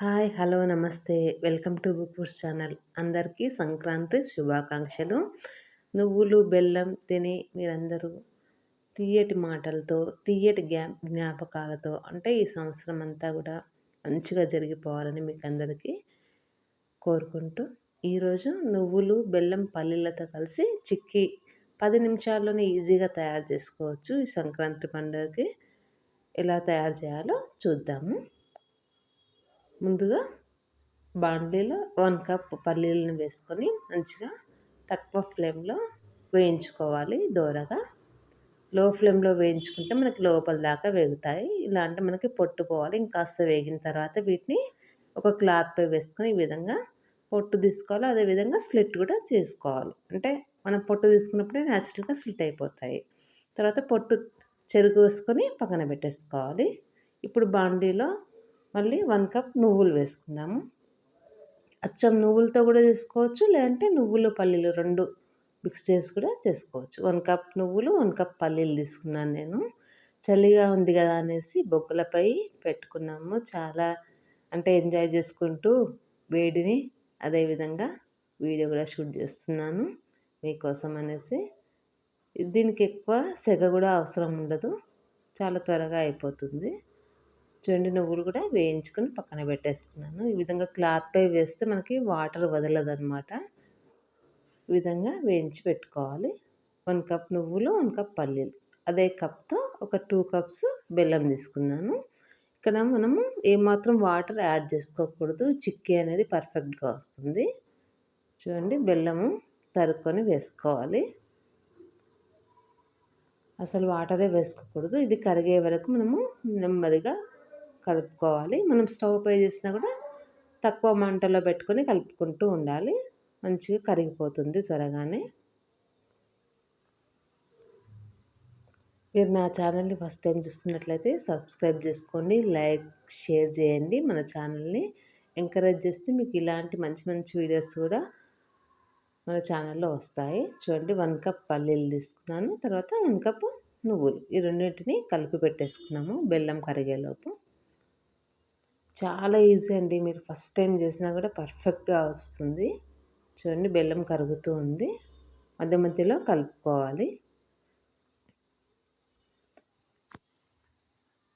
Hi hello నమస్తే. Welcome to books channel. అందరికీ సంక్రాంతి శుభాకాంక్షలు. నువ్వులు బెల్లం తిని మీరందరూ తీయటి మాటలతో తీయటి గ్యా జ్ఞాపకాలతో అంటే ఈ సంవత్సరం అంతా కూడా మంచిగా జరిగిపోవాలని మీకు అందరికీ కోరుకుంటూ ఈరోజు నువ్వులు బెల్లం పల్లీలతో కలిసి చిక్కీ పది నిమిషాల్లోనే ఈజీగా తయారు చేసుకోవచ్చు. ఈ సంక్రాంతి పండుగకి ఎలా తయారు చేయాలో చూద్దాము. ముందుగా బాండీలో వన్ కప్ పల్లీలను వేసుకొని మంచిగా తక్కువ ఫ్లేమ్లో వేయించుకోవాలి దోరగా. లో ఫ్లేమ్లో వేయించుకుంటే మనకి లోపల దాకా వేగుతాయి. ఇలా అంటే మనకి పొట్టు పోవాలి ఇంకాస్త వేగిన తర్వాత వీటిని ఒక క్లాత్పై వేసుకొని ఈ విధంగా పొట్టు తీసుకోవాలి. అదేవిధంగా స్లిట్ కూడా చేసుకోవాలి. అంటే మనం పొట్టు తీసుకున్నప్పుడే న్యాచురల్గా స్లిట్ అయిపోతాయి. తర్వాత పొట్టు చెరుగు వేసుకొని పక్కన పెట్టేసుకోవాలి. ఇప్పుడు బాండీలో మళ్ళీ వన్ కప్ నువ్వులు వేసుకున్నాము అచ్చం నువ్వులతో కూడా చేసుకోవచ్చు లేదంటే నువ్వులు పల్లీలు రెండు మిక్స్ చేసి కూడా చేసుకోవచ్చు. వన్ కప్ నువ్వులు వన్ కప్ పల్లీలు తీసుకున్నాను నేను. చలిగా ఉంది కదా అనేసి బొగ్గులపై పెట్టుకున్నాము. చాలా అంటే ఎంజాయ్ చేసుకుంటూ వేడిని అదేవిధంగా వీడియో కూడా షూట్ చేస్తున్నాను మీకోసం అనేసి. దీనికి ఎక్కువ సెగ కూడా అవసరం ఉండదు. చాలా త్వరగా అయిపోతుంది. చూడండి నువ్వులు కూడా వేయించుకొని పక్కన పెట్టేసుకున్నాను. ఈ విధంగా క్లాత్పై వేస్తే మనకి వాటర్ వదలదు అనమాట ఈ విధంగా వేయించి పెట్టుకోవాలి. వన్ కప్ నువ్వులు వన్ కప్ పల్లీలు. అదే కప్తో ఒక టూ కప్స్ బెల్లం తీసుకున్నాను. ఇక్కడ మనము ఏమాత్రం వాటర్ యాడ్ చేసుకోకూడదు. చిక్కీ అనేది పర్ఫెక్ట్గా వస్తుంది. చూడండి బెల్లము తరుక్కొని వేసుకోవాలి. అసలు వాటరే వేసుకోకూడదు. ఇది కరిగే వరకు మనము నెమ్మదిగా కలుపుకోవాలి. మనం స్టవ్ పై చేసినా కూడా తక్కువ మంటలో పెట్టుకొని కలుపుకుంటూ ఉండాలి. మంచిగా కరిగిపోతుంది త్వరగానే. మీరు నా ఛానల్ని ఫస్ట్ టైం చూస్తున్నట్లయితే సబ్స్క్రైబ్ చేసుకోండి లైక్ షేర్ చేయండి. మన ఛానల్ని ఎంకరేజ్ చేస్తే మీకు ఇలాంటి మంచి మంచి వీడియోస్ కూడా మన ఛానల్లో వస్తాయి. చూడండి వన్ కప్ పల్లీలు తీసుకున్నాను. తర్వాత వన్ కప్ నువ్వులు. ఈ రెండింటిని కలిపి పెట్టేసుకున్నాము బెల్లం కరిగేలోపు. చాలా ఈజీ అండి. మీరు ఫస్ట్ టైం చేసినా కూడా పర్ఫెక్ట్గా వస్తుంది. చూడండి బెల్లం కరుగుతూ ఉంది. మధ్య మధ్యలో కలుపుకోవాలి.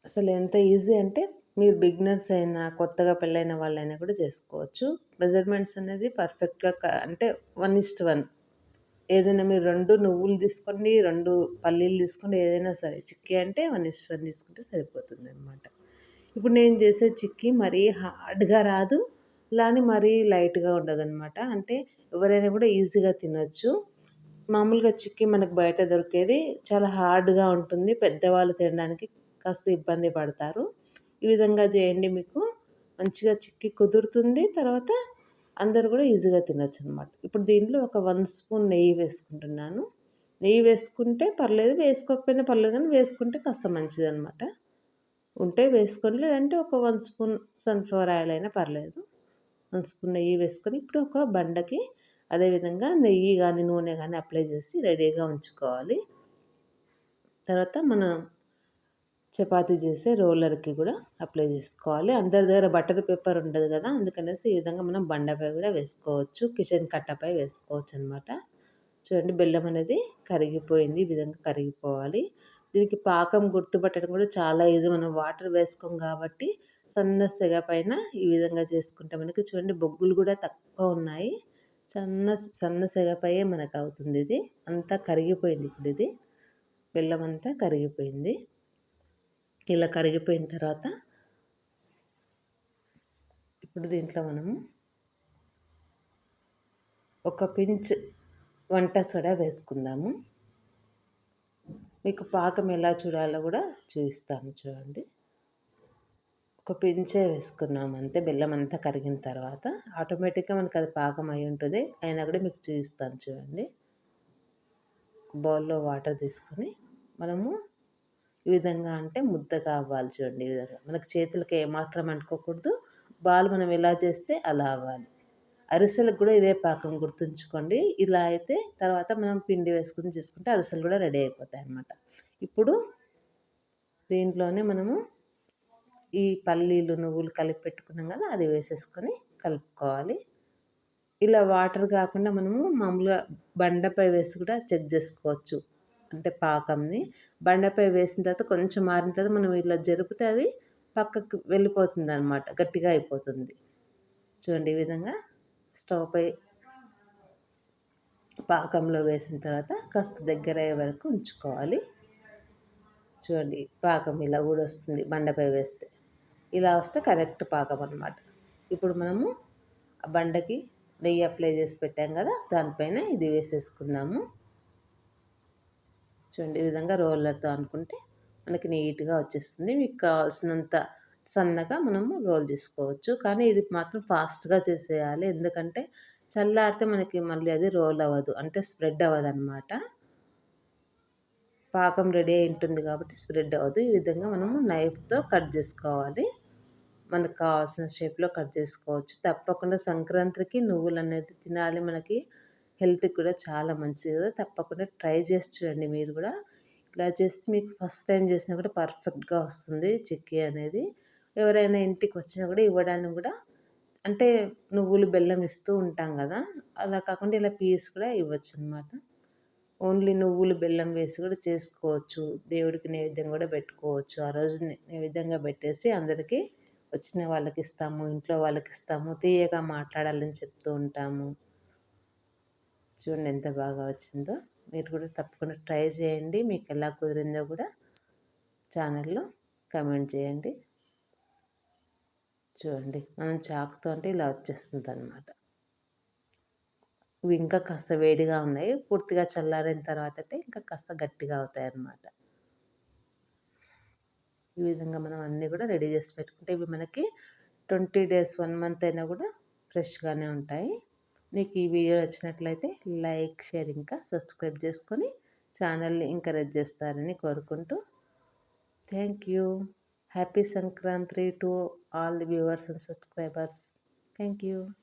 అసలు ఎంత ఈజీ అంటే మీరు బిగినర్స్ అయినా కొత్తగా పెళ్ళైన వాళ్ళైనా కూడా చేసుకోవచ్చు. మెజర్మెంట్స్ అనేది పర్ఫెక్ట్గా అంటే వన్ ఇస్ట్ వన్. ఏదైనా మీరు రెండు నువ్వులు తీసుకోండి రెండు పల్లీలు తీసుకోండి ఏదైనా సరే చిక్కీ అంటే వన్ ఇస్ట్ వన్ తీసుకుంటే సరిపోతుంది అనమాట ఇప్పుడు నేను చేసే చిక్కీ మరీ హార్డ్గా రాదు. లాని మరీ లైట్గా ఉండదన్నమాట. అంటే ఎవరైనా కూడా ఈజీగా తినొచ్చు. మామూలుగా చిక్కీ మనకు బయట దొరికేది చాలా హార్డ్గా ఉంటుంది. పెద్దవాళ్ళు తినడానికి కాస్త ఇబ్బంది పడతారు. ఈ విధంగా చేయండి మీకు. మంచిగా చిక్కీ కుదురుతుంది. తర్వాత అందరు కూడా ఈజీగా తినొచ్చు అనమాట ఇప్పుడు దీంట్లో ఒక వన్ స్పూన్ నెయ్యి వేసుకుంటున్నాను. నెయ్యి వేసుకుంటే పర్లేదు. వేసుకోకపోయినా పర్లేదు కానీ వేసుకుంటే కాస్త మంచిది అనమాట ఉంటే వేసుకోండి. లేదంటే ఒక వన్ స్పూన్ సన్ఫ్లవర్ ఆయిల్ అయినా పర్లేదు. వన్ స్పూన్ నెయ్యి వేసుకొని ఇప్పుడు ఒక బండకి అదేవిధంగా నెయ్యి కానీ నూనె కానీ అప్లై చేసి రెడీగా ఉంచుకోవాలి. తర్వాత మనం చపాతీ చేసే రోలర్కి కూడా అప్లై చేసుకోవాలి. అందరి దగ్గర బటర్ పేపర్ ఉండదు కదా అందుకనేసి ఈ విధంగా మనం బండపై కూడా వేసుకోవచ్చు. కిచెన్ కట్టపై వేసుకోవచ్చు అనమాట చూడండి బెల్లం అనేది కరిగిపోయింది. ఈ విధంగా కరిగిపోవాలి. దీనికి పాకం గుర్తుపట్టడం కూడా చాలా ఈజీ. మనం వాటర్ వేసుకోం కాబట్టి సన్న సెగ పైన ఈ విధంగా చేసుకుంటే. మనకి చూడండి బొగ్గులు కూడా తక్కువ ఉన్నాయి. సన్న సన్న సెగపై మనకు అవుతుంది ఇది. అంతా కరిగిపోయింది ఇప్పుడు ఇది. బెల్లం అంతా కరిగిపోయింది. ఇలా కరిగిపోయిన తర్వాత ఇప్పుడు దీంట్లో మనము ఒక పించ్ వంట సోడా వేసుకుందాము. మీకు పాకం ఎలా చూడాలో కూడా చూపిస్తాను చూడండి. ఒక పించే వేసుకున్నాం అంతే బెల్లం అంతా కరిగిన తర్వాత ఆటోమేటిక్గా మనకు అది పాకం అయి ఉంటుంది. అయినా కూడా మీకు చూపిస్తాను చూడండి. బౌల్లో వాటర్ తీసుకొని మనము ఈ విధంగా అంటే ముద్దగా అవ్వాలి చూడండి ఈ విధంగా. మనకు చేతులకి ఏమాత్రం అనుకోకూడదు బాల్ మనం ఎలా చేస్తే అలా అవ్వాలి. అరిసెలకు కూడా ఇదే పాకం గుర్తుంచుకోండి. ఇలా అయితే తర్వాత మనం పిండి వేసుకుని చేసుకుంటే అరిసెలు కూడా రెడీ అయిపోతాయి అన్నమాట. ఇప్పుడు దీంట్లోనే మనము ఈ పల్లీలు నువ్వులు కలిపి పెట్టుకున్నాం కదా అది వేసేసుకొని కలుపుకోవాలి. ఇలా వాటర్ కాకుండా మనము మామూలుగా బండపై వేసి కూడా చెక్ చేసుకోవచ్చు. అంటే పాకంని. బండపై వేసిన తర్వాత కొంచెం మారిన తర్వాత మనం ఇలా జరిపితే అది పక్కకు వెళ్ళిపోతుంది అనమాట గట్టిగా అయిపోతుంది. చూడండి ఈ విధంగా స్టవ్ పై పాకంలో వేసిన తర్వాత కాస్త దగ్గర అయ్యే వరకు ఉంచుకోవాలి. చూడండి పాకం ఇలా కూడా వస్తుంది బండపై వేస్తే. ఇలా వస్తే కరెక్ట్ పాకం అనమాట ఇప్పుడు మనము బండకి నెయ్యి అప్లై చేసి పెట్టాం కదా దానిపైన ఇది వేసేసుకుందాము. చూడండి ఈ విధంగా రోలర్తో అనుకుంటే మనకి నీట్గా వచ్చేస్తుంది. మీకు కావాల్సినంత సన్నగా మనము రోల్ చేసుకోవచ్చు కానీ ఇది మాత్రం ఫాస్ట్గా చేసేయాలి. ఎందుకంటే చల్లారితే మనకి మళ్ళీ అది రోల్ అవ్వదు. అంటే స్ప్రెడ్ అవ్వదు అనమాట పాకం రెడీ అయి ఉంటుంది కాబట్టి స్ప్రెడ్ అవ్వదు. ఈ విధంగా మనము నైఫ్తో కట్ చేసుకోవాలి. మనకు కావాల్సిన షేప్లో కట్ చేసుకోవచ్చు. తప్పకుండా సంక్రాంతికి నువ్వులు అనేది తినాలి మనకి. హెల్త్కి కూడా చాలా మంచిది కదా. తప్పకుండా ట్రై చేసి చూడండి మీరు కూడా. ఇలా చేస్తే మీకు ఫస్ట్ టైం చేసినా కూడా పర్ఫెక్ట్గా వస్తుంది చిక్కీ అనేది. ఎవరైనా ఇంటికి వచ్చినా కూడా ఇవ్వడానికి కూడా అంటే నువ్వులు బెల్లం ఇస్తూ ఉంటాం కదా అలా కాకుండా ఇలా పీస్ కూడా ఇవ్వచ్చు అనమాట ఓన్లీ నువ్వులు బెల్లం వేసి కూడా చేసుకోవచ్చు. దేవుడికి నైవేద్యం కూడా పెట్టుకోవచ్చు. ఆ రోజు నైవేద్యంగా పెట్టేసి అందరికీ వచ్చిన వాళ్ళకి ఇస్తాము ఇంట్లో వాళ్ళకి ఇస్తాము తీయగా మాట్లాడాలని చెప్తూ ఉంటాము. చూడండి ఎంత బాగా వచ్చిందో. మీరు కూడా తప్పకుండా ట్రై చేయండి. మీకు ఎలా కుదిరిందో కూడా ఛానల్లో కమెంట్ చేయండి. చూడండి మనం చాకుతో అంటే ఇలా వచ్చేస్తుంది అనమాట ఇవి ఇంకా కాస్త వేడిగా ఉన్నాయి. పూర్తిగా చల్లారిన తర్వాత అయితే ఇంకా కాస్త గట్టిగా అవుతాయి అన్నమాట ఈ విధంగా మనం అన్నీ కూడా రెడీ చేసి పెట్టుకుంటే ఇవి మనకి ట్వంటీ డేస్ వన్ మంత్ అయినా కూడా ఫ్రెష్గానే ఉంటాయి. మీకు ఈ వీడియో నచ్చినట్లయితే లైక్ షేర్ ఇంకా సబ్స్క్రైబ్ చేసుకొని ఛానల్ని ఎంకరేజ్ చేస్తారని కోరుకుంటూ thank you. Happy Sankranti to all the viewers and subscribers. Thank you.